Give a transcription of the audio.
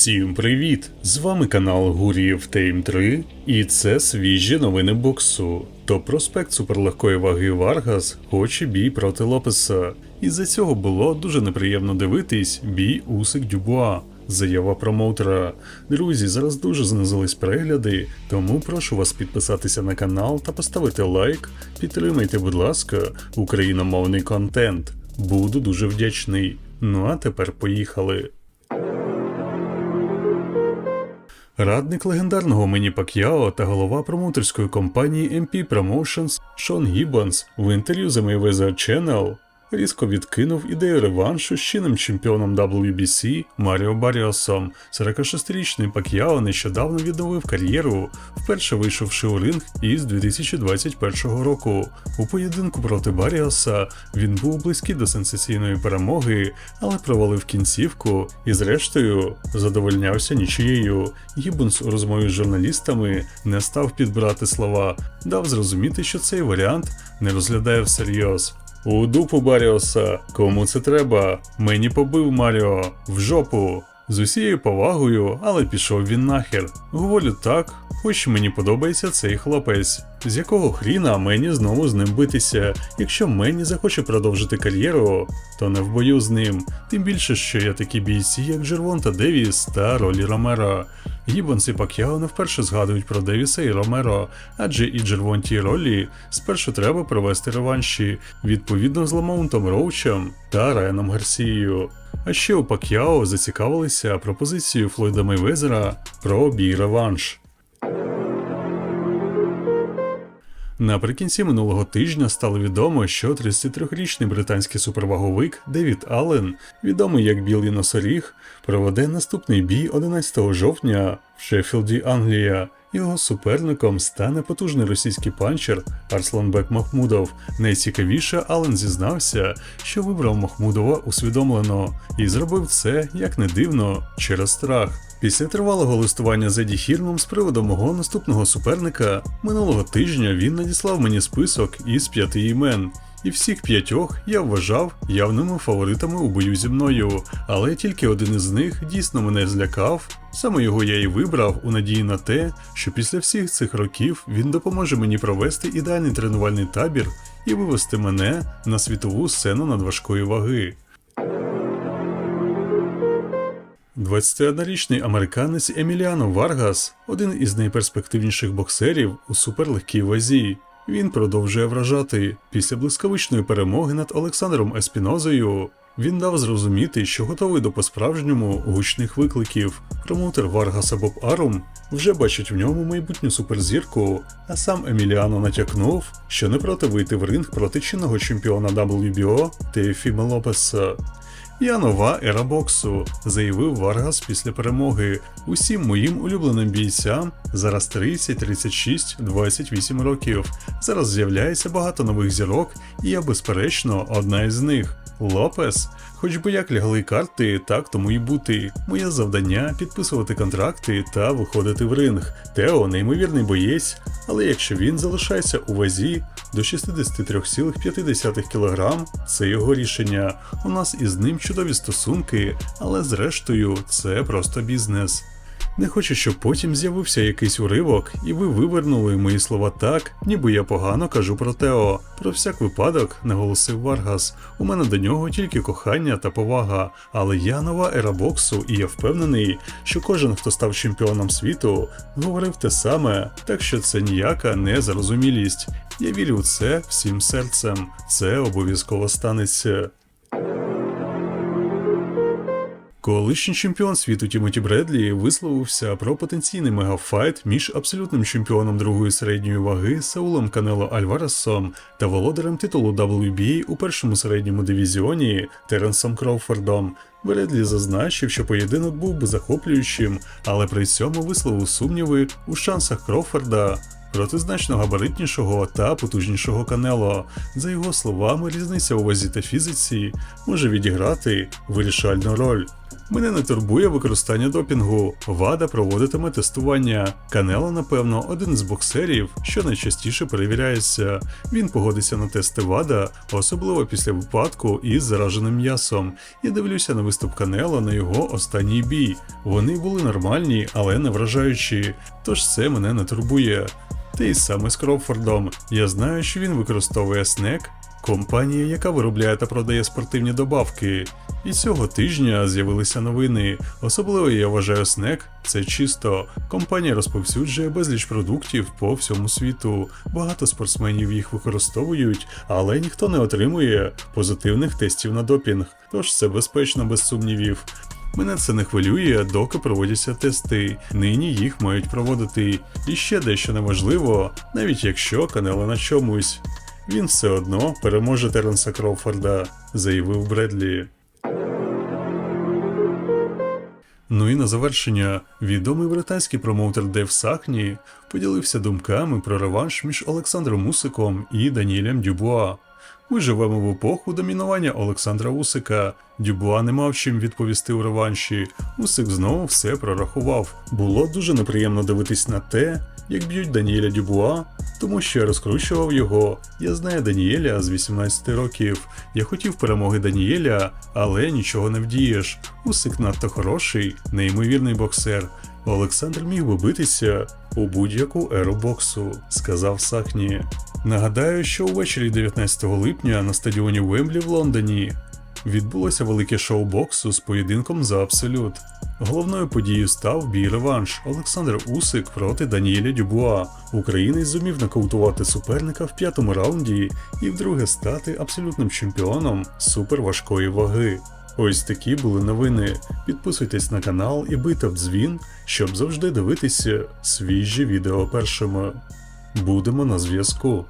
Всім привіт! З вами канал Гуріїв Тейм 3 і це свіжі новини боксу. То проспект суперлегкої ваги Варгас хоче бій проти Лопеса. Із-за цього було дуже неприємно дивитись бій Усик Дюбуа. Заява промоутера. Друзі, зараз дуже знизились перегляди, тому прошу вас підписатися на канал та поставити лайк. Підтримайте, будь ласка, україномовний контент. Буду дуже вдячний. Ну а тепер поїхали. Радник легендарного Мені Пак'яо та голова промоутерської компанії MP Promotions Шон Гіббонс в інтерв'ю за Mayweather Channel різко відкинув ідею реваншу з чинним чемпіоном WBC Маріо Баріосом. 46-річний Пак'яо нещодавно відновив кар'єру, вперше вийшовши у ринг із 2021 року. У поєдинку проти Баріоса він був близький до сенсаційної перемоги, але провалив кінцівку і, зрештою, задовольнявся нічиєю. Гіббонс у розмові з журналістами не став підбирати слова, дав зрозуміти, що цей варіант не розглядає всерйоз. У дупу Баріоса, кому це треба? Мені побив Маріо в жопу. З усією повагою, але пішов він нахер. Говорю так, хоч мені подобається цей хлопець. З якого хріна мені знову з ним битися? Якщо Мені захоче продовжити кар'єру, то не в бою з ним. Тим більше, що є такі бійці, як Джервонта Девіс та Ролі Ромеро. Гіббонс і Пак'яо не вперше згадують про Девіса і Ромеро, адже і Джервонті і Ролі спершу треба провести реванші, відповідно з Ламаунтом Роучем та Райаном Гарсією. А ще у Пак'яо зацікавилися пропозицією Флойда Мейвезера про бій реванш. Наприкінці минулого тижня стало відомо, що 33-річний британський суперваговик Девід Аллен, відомий як Білий Носоріг, проведе наступний бій 11 жовтня в Шеффілді, Англія. Його суперником стане потужний російський панчер Арсланбек Махмудов. Найцікавіше, Аллен зізнався, що вибрав Махмудова усвідомлено і зробив це, як не дивно, через страх. Після тривалого листування з Еді Хірном з приводу мого наступного суперника минулого тижня він надіслав мені список із п'яти імен. І всіх п'ятьох я вважав явними фаворитами у бою зі мною, але тільки один із них дійсно мене злякав. Саме його я і вибрав у надії на те, що після всіх цих років він допоможе мені провести ідеальний тренувальний табір і вивести мене на світову сцену надважкої ваги. 21-річний американець Еміліано Варгас один із найперспективніших боксерів у суперлегкій вазі. Він продовжує вражати. Після блискавичної перемоги над Олександром Еспінозою він дав зрозуміти, що готовий до по-справжньому гучних викликів. Промоутер Варгаса Боб Арум вже бачить в ньому майбутню суперзірку, а сам Еміліано натякнув, що не проти вийти в ринг проти чинного чемпіона WBO Теофіма Лопеса. Я нова ера боксу, заявив Варгас після перемоги. Усім моїм улюбленим бійцям зараз 30, 36, 28 років. Зараз з'являється багато нових зірок, і я, безперечно, одна із них. Лопес, хоч би як лягли карти, так тому і бути. Моє завдання підписувати контракти та виходити в ринг. Тео неймовірний боєць, але якщо він залишається у вазі до 63,5 кг, це його рішення. У нас із ним чудові стосунки, але зрештою це просто бізнес. Не хочу, щоб потім з'явився якийсь уривок, і ви вивернули мої слова так, ніби я погано кажу про Тео. Про всяк випадок, наголосив Варгас. У мене до нього тільки кохання та повага, але я нова ера боксу, і я впевнений, що кожен, хто став чемпіоном світу, говорив те саме, так що це ніяка не зарозумілість. Я вірю в це всім серцем. Це обов'язково станеться. Колишній чемпіон світу Тімоті Бредлі висловився про потенційний мегафайт між абсолютним чемпіоном другої середньої ваги Саулом Канело Альваресом та володарем титулу WBA у першому середньому дивізіоні Теренсом Кроуфордом. Бредлі зазначив, що поєдинок був би захоплюючим, але при цьому висловив сумніви у шансах Кроуфорда проти значно габаритнішого та потужнішого Канело. За його словами, різниця у вазі та фізиці може відіграти вирішальну роль. Мене не турбує використання допінгу. Вада проводитиме тестування. Канело, напевно, один з боксерів, що найчастіше перевіряється. Він погодиться на тести ВАДА, особливо після випадку із зараженим м'ясом. Я дивлюся на виступ Канело на його останній бій. Вони були нормальні, але не вражаючі. Тож це мене не турбує. Те й саме з Кроуфордом. Я знаю, що він використовує снек, компанія, яка виробляє та продає спортивні добавки. І цього тижня з'явилися новини. Особливо я вважаю снек це чисто. Компанія розповсюджує безліч продуктів по всьому світу. Багато спортсменів їх використовують, але ніхто не отримує позитивних тестів на допінг. Тож це безпечно без сумнівів. Мене це не хвилює, доки проводяться тести. Нині їх мають проводити. І ще дещо неважливо, навіть якщо Канело на чомусь. Він все одно переможе Теренса Кроуфорда, заявив Бредлі. Ну і на завершення, відомий британський промоутер Дев Сахні поділився думками про реванш між Олександром Усиком і Даніелем Дюбуа. Ми живемо в епоху домінування Олександра Усика. Дюбуа не мав чим відповісти у реванші. Усик знову все прорахував. Було дуже неприємно дивитись на те, як б'ють Даніеля Дюбуа, тому що я розкручував його. Я знаю Даніеля з 18 років. Я хотів перемоги Даніеля, але нічого не вдієш. Усик надто хороший, неймовірний боксер. Олександр міг би битися у будь-яку еру боксу, сказав Сахні. Нагадаю, що увечері 19 липня на стадіоні Вемблі в Лондоні відбулося велике шоу боксу з поєдинком за абсолют. Головною подією став бій реванш Олександр Усик проти Даніеля Дюбуа. Українець зумів нокаутувати суперника в п'ятому раунді і вдруге стати абсолютним чемпіоном суперважкої ваги. Ось такі були новини. Підписуйтесь на канал і бийте в дзвін, щоб завжди дивитися свіжі відео першими. Будемо на зв'язку.